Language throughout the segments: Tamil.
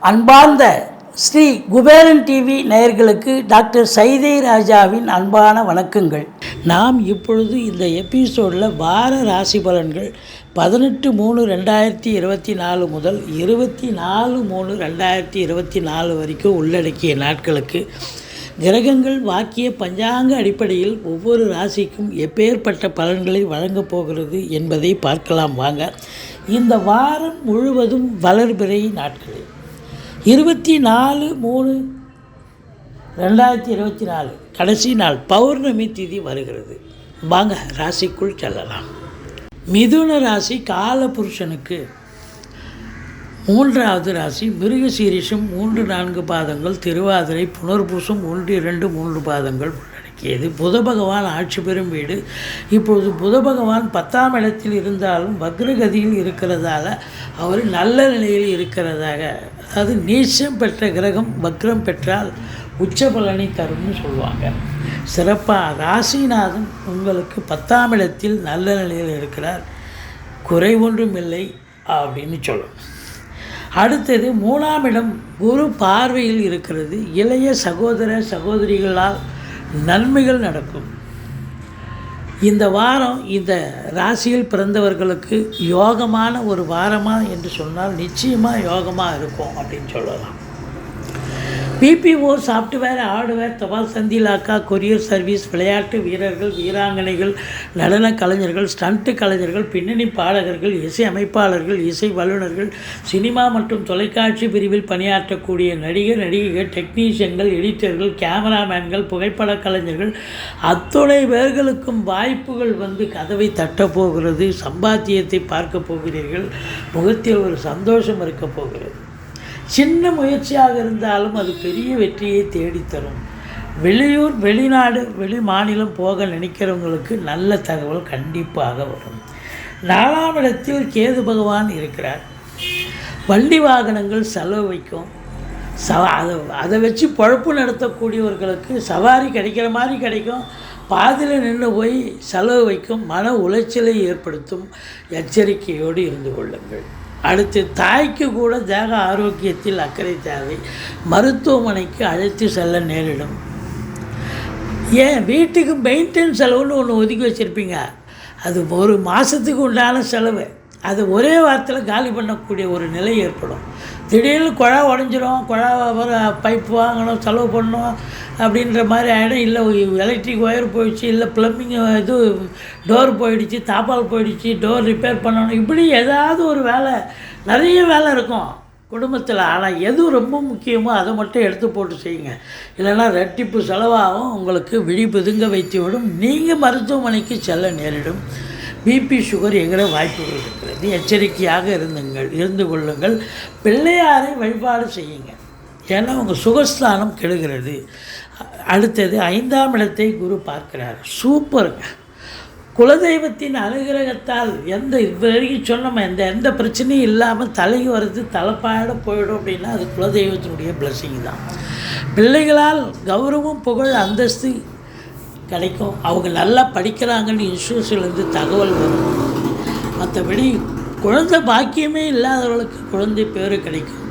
அன்பார்ந்த ஸ்ரீ குபேரன் டிவி நேயர்களுக்கு டாக்டர் சைதை ராஜாவின் அன்பான வணக்கங்கள். நாம் இப்பொழுது இந்த எபிசோடில் வார ராசி பலன்கள் பதினெட்டு மூணு ரெண்டாயிரத்தி இருபத்தி நாலு முதல் இருபத்தி நாலு மூணு ரெண்டாயிரத்தி இருபத்தி நாலு வரைக்கும் உள்ளடக்கிய நாட்களுக்கு கிரகங்கள் வாக்கிய பஞ்சாங்க அடிப்படையில் ஒவ்வொரு ராசிக்கும் எப்பேற்பட்ட பலன்களை வழங்கப் போகிறது என்பதை பார்க்கலாம் வாங்க. இந்த வாரம் முழுவதும் வளர்பிறை நாட்களில் இருபத்தி நாலு மூணு ரெண்டாயிரத்தி இருபத்தி நாலு கடைசி நாள் பௌர்ணமி திதி வருகிறது. வாங்க ராசிக்குள் செல்லலாம். மிதுன ராசி காலபுருஷனுக்கு மூன்றாவது ராசி மிருகசீரிஷம் மூன்று நான்கு பாதங்கள் திருவாதிரை புனர்பூசம் ஒன்று இரண்டு மூன்று பாதங்கள் உள்ளடக்கியது. புத பகவான் ஆட்சி பெறும் வீடு. இப்பொழுது புத பகவான் பத்தாம் இடத்தில் இருந்தாலும் வக்ரகதியில் இருக்கிறதால அவர் நல்ல நிலையில் இருக்கிறதாக. அதாவது நீச்சம் பெற்ற கிரகம் வக்ரம் பெற்றால் உச்ச பலனை தரும்னு சொல்லுவாங்க. சிறப்பாக ராசிநாதன் உங்களுக்கு பத்தாம் இடத்தில் நல்ல நிலையில் இருக்கிறார். குறை ஒன்றும் இல்லை அப்படின்னு சொல்லணும் அடுத்தது மூணாம் இடம் குரு பார்வையில் இருக்கிறது. இளைய சகோதர சகோதரிகளால் நன்மைகள் நடக்கும். இந்த வாரம் இந்த ராசியில் பிறந்தவர்களுக்கு யோகமான ஒரு வாரமாக என்று சொன்னால் நிச்சயமாக யோகமாக இருக்கும் அப்படின்னு சொல்லலாம். பிபிஓ சாஃப்ட்வேர் ஹார்ட்வேர் தபால் சந்திலாக்கா கொரியர் சர்வீஸ் விளையாட்டு வீரர்கள் வீராங்கனைகள் நடன கலைஞர்கள் ஸ்டண்ட்டு கலைஞர்கள் பின்னணி பாடகர்கள் இசை அமைப்பாளர்கள் இசை வல்லுநர்கள் சினிமா மற்றும் தொலைக்காட்சி பிரிவில் பணியாற்றக்கூடிய நடிகர் நடிகைகள் டெக்னீஷியன்கள் எடிட்டர்கள் கேமராமேன்கள் புகைப்பட கலைஞர்கள் அத்துணை பேர்களுக்கும் வாய்ப்புகள் வந்து கதவை தட்டப் போகிறது சம்பாத்தியத்தை பார்க்க போகிறீர்கள் முகத்தில் ஒரு சந்தோஷம் இருக்கப் போகிறது. சின்ன முயற்சியாக இருந்தாலும் அது பெரிய வெற்றியை தேடித்தரும். வெளியூர் வெளிநாடு வெளி மாநிலம் போக நினைக்கிறவங்களுக்கு நல்ல தகவல் கண்டிப்பாக வரும். நாலாம் இடத்தில் கேது பகவான் இருக்கிறார். வண்டி வாகனங்கள் செலவு வைக்கும். சவ அதை அதை வச்சு பழப்பு நடத்தக்கூடியவர்களுக்கு சவாரி கிடைக்கிற மாதிரி கிடைக்கும். பாதியில் நின்று போய் செலவு வைக்கும் மன உளைச்சலை ஏற்படுத்தும் எச்சரிக்கையோடு இருந்து கொள்ளுங்கள். அடுத்து தாய்க்கு கூட தேக ஆரோக்கியத்தில் அக்கறை தேவை. மருத்துவமனைக்கு அழைத்து செல்ல நேரிடும். ஏன்? வீட்டுக்கு மெயின்டெனன்ஸ் செலவுன்னு ஒன்று ஒதுக்கி வச்சுருப்பீங்க. அது ஒரு மாதத்துக்கு உண்டான செலவு. அது ஒரே வாரத்தில் காலி பண்ணக்கூடிய ஒரு நிலை ஏற்படும். திடீர்னு குழா உடஞ்சிரும் குழா பைப் வாங்கணும் செலவு பண்ணணும் அப்படின்ற மாதிரி ஆகிடும் இல்லை எலக்ட்ரிக் ஒயர் போயிடுச்சு இல்லை ப்ளம்பிங் இது டோர் போயிடுச்சு தாப்பால் போயிடுச்சு டோர் ரிப்பேர் பண்ணணும். இப்படி ஏதாவது ஒரு வேலை நிறைய வேலை இருக்கும் குடும்பத்தில். ஆனால் எது ரொம்ப முக்கியமோ அதை மட்டும் எடுத்து போட்டு செய்யுங்க. இல்லைன்னா ரெட்டிப்பு செலவாகும் உங்களுக்கு விழி பிதுங்க வைத்து விடும். நீங்கள் மருத்துவமனைக்கு செல்ல நேரிடும். பிபி சுகர் எகிற வாய்ப்புகள் இருக்கிறது எச்சரிக்கையாக இருந்துங்கள் இருந்து கொள்ளுங்கள். பிள்ளையாரை வழிபாடு செய்யுங்க. ஏன்னா உங்கள் சுகஸ்தானம் கெடுகிறது. அடுத்தது ஐந்தாம் இடத்தை குரு பார்க்கிறார். சூப்பருங்க. குலதெய்வத்தின் அனுகிரகத்தால் எந்த இது வரைக்கும் சொன்னோம் எந்த எந்த பிரச்சனையும் இல்லாமல் தலைக்கு வர்றது தலைப்பாட போயிடும் அப்படின்னா அது குலதெய்வத்தினுடைய பிளஸ்ஸிங் தான். பிள்ளைகளால் கௌரவம் புகழ் அந்தஸ்து கிடைக்கும். அவங்க நல்லா படிக்கிறாங்கன்னு இன்சூரன்ஸ்லேருந்து தகவல் வரும். மற்றபடி குழந்தை பாக்கியமே இல்லாதவர்களுக்கு குழந்தை பேர் கிடைக்கும்.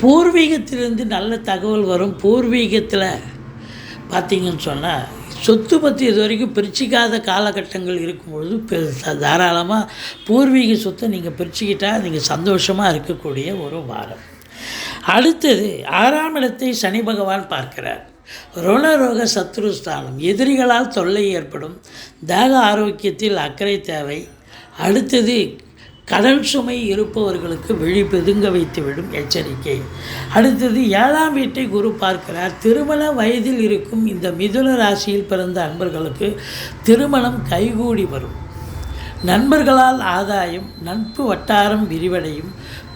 பூர்வீகத்திலிருந்து நல்ல தகவல் வரும். பூர்வீகத்தில் பார்த்தீங்கன்னு சொன்னால் சொத்து பற்றி இது வரைக்கும் பிரிச்சிக்காத காலகட்டங்கள் இருக்கும்பொழுது பெருசாக தாராளமாக பூர்வீக சொத்தை நீங்கள் பிரிச்சுக்கிட்டால் நீங்கள் சந்தோஷமாக இருக்கக்கூடிய ஒரு வாரம். அடுத்தது ஆறாம் இடத்தை சனி பகவான் பார்க்கிறார். ருணரோக சத்ருஸ்தானம் எதிரிகளால் தொல்லை ஏற்படும். தேக ஆரோக்கியத்தில் அக்கறை தேவை. அடுத்தது கடன் சுமை இருப்பவர்களுக்கு விழி பெதுங்க வைத்துவிடும் எச்சரிக்கை. அடுத்தது ஏழாம் வீட்டை குரு பார்க்கிறார். திருமண வயதில் இருக்கும் இந்த மிதுன ராசியில் பிறந்த அன்பர்களுக்கு திருமணம் கைகூடி வரும். நண்பர்களால் ஆதாயம் நட்பு வட்டாரம் விரிவடையும்.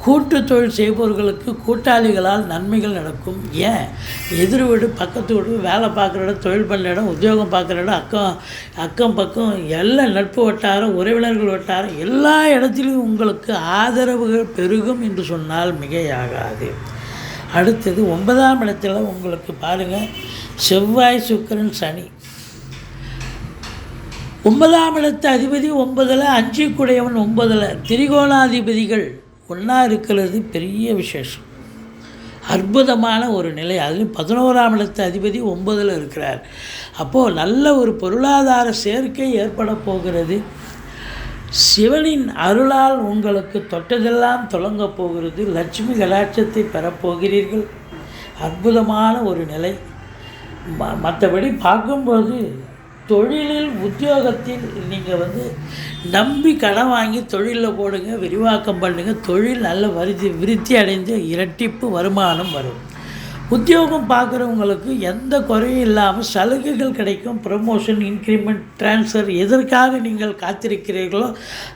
கூட்டு தொழில் செய்பவர்களுக்கு கூட்டாளிகளால் நன்மைகள் நடக்கும். ஏன்? எதிர் வீடு பக்கத்து வீடு வேலை பார்க்குற இடம் தொழில் பண்ணுற இடம் உத்தியோகம் பார்க்குற இடம் அக்கம் அக்கம் பக்கம் எல்லா நட்பு வட்டாரம் உறவினர்கள் வட்டாரம் எல்லா இடத்திலும் உங்களுக்கு ஆதரவுகள் பெருகும் என்று சொன்னால் மிகையாகாது. அடுத்தது ஒன்பதாம் இடத்துல உங்களுக்கு பாருங்கள் செவ்வாய் சுக்கிரன் சனி. ஒன்பதாம் இடத்து அதிபதி ஒன்பதில் அஞ்சு குடையவன் ஒன்பதில் திரிகோணாதிபதிகள் ஒன்றா இருக்கிறது பெரிய விசேஷம். அற்புதமான ஒரு நிலை. அதுலேயும் பதினோராம் இடத்து அதிபதி ஒன்பதில் இருக்கிறார். அப்போது நல்ல ஒரு பொருளாதார சேர்க்கை ஏற்பட போகிறது. சிவனின் அருளால் உங்களுக்கு தொட்டதெல்லாம் தொடங்கப் போகிறது. லட்சுமி கலாட்சத்தை பெறப்போகிறீர்கள் அற்புதமான ஒரு நிலை. ம மற்றபடி பார்க்கும்போது தொழிலில் உத்தியோகத்தில் நீங்கள் வந்து நம்பி கடன் வாங்கி தொழிலில் போடுங்க விரிவாக்கம் பண்ணுங்கள் தொழில் நல்ல விருத்தி விருத்தி அடைந்து இரட்டிப்பு வருமானம் வரும். உத்தியோகம் பார்க்குறவங்களுக்கு எந்த குறையும் இல்லாமல் சலுகைகள் கிடைக்கும் ப்ரமோஷன் இன்க்ரிமெண்ட் ட்ரான்ஸ்ஃபர் எதற்காக நீங்கள் காத்திருக்கிறீர்களோ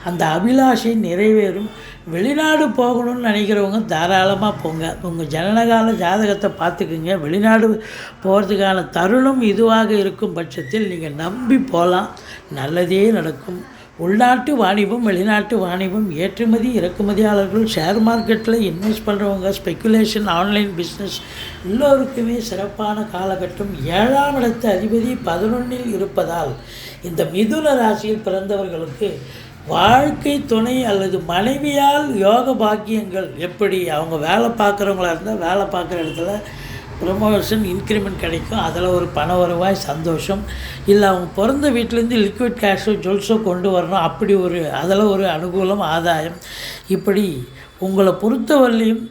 அந்த அபிலாஷை நிறைவேறும். வெளிநாடு போகணும்னு நினைக்கிறவங்க தாராளமாக போங்க. உங்கள் ஜனனகால ஜாதகத்தை பார்த்துக்குங்க. வெளிநாடு போகிறதுக்கான தருணம் இதுவாக இருக்கும் பட்சத்தில் நீங்கள் நம்பி போகலாம் நல்லதே நடக்கும். உள்நாட்டு வாணிபம் வெளிநாட்டு வாணிபம் ஏற்றுமதி இறக்குமதியாளர்கள் ஷேர் மார்க்கெட்டில் இன்வெஸ்ட் பண்ணுறவங்க ஸ்பெக்குலேஷன் ஆன்லைன் பிஸ்னஸ் எல்லோருக்குமே சிறப்பான காலகட்டம். ஏழாம் இடத்து அதிபதி பதினொன்றில் இருப்பதால் இந்த மிதுன ராசியில் பிறந்தவர்களுக்கு வாழ்க்கை துணை அல்லது மனைவியால் யோக பாக்கியங்கள் எப்படி? அவங்க வேலை பார்க்குறவங்களா இருந்தால் வேலை பார்க்குற இடத்துல ப்ரொமோஷன் இன்க்ரிமெண்ட் கிடைக்கும். அதில் ஒரு பண வருவாய் சந்தோஷம். இல்லை அவங்க பிறந்த வீட்டிலேருந்து லிக்விட் கேஷோ ஜுவல்ஸோ கொண்டு வரணும். அப்படி ஒரு அதில் ஒரு அனுகூலம் ஆதாயம். இப்படி உங்களை பொறுத்தவரையிலையும்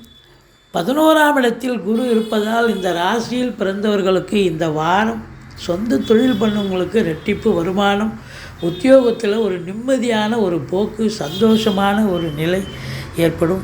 பதினோராம் இடத்தில் குரு இருப்பதால் இந்த ராசியில் பிறந்தவர்களுக்கு இந்த வாரம் சொந்த தொழில் பண்ணவங்களுக்கு ரெட்டிப்பு வருமானம் உத்தியோகத்தில் ஒரு நிம்மதியான ஒரு போக்கு சந்தோஷமான ஒரு நிலை ஏற்படும்.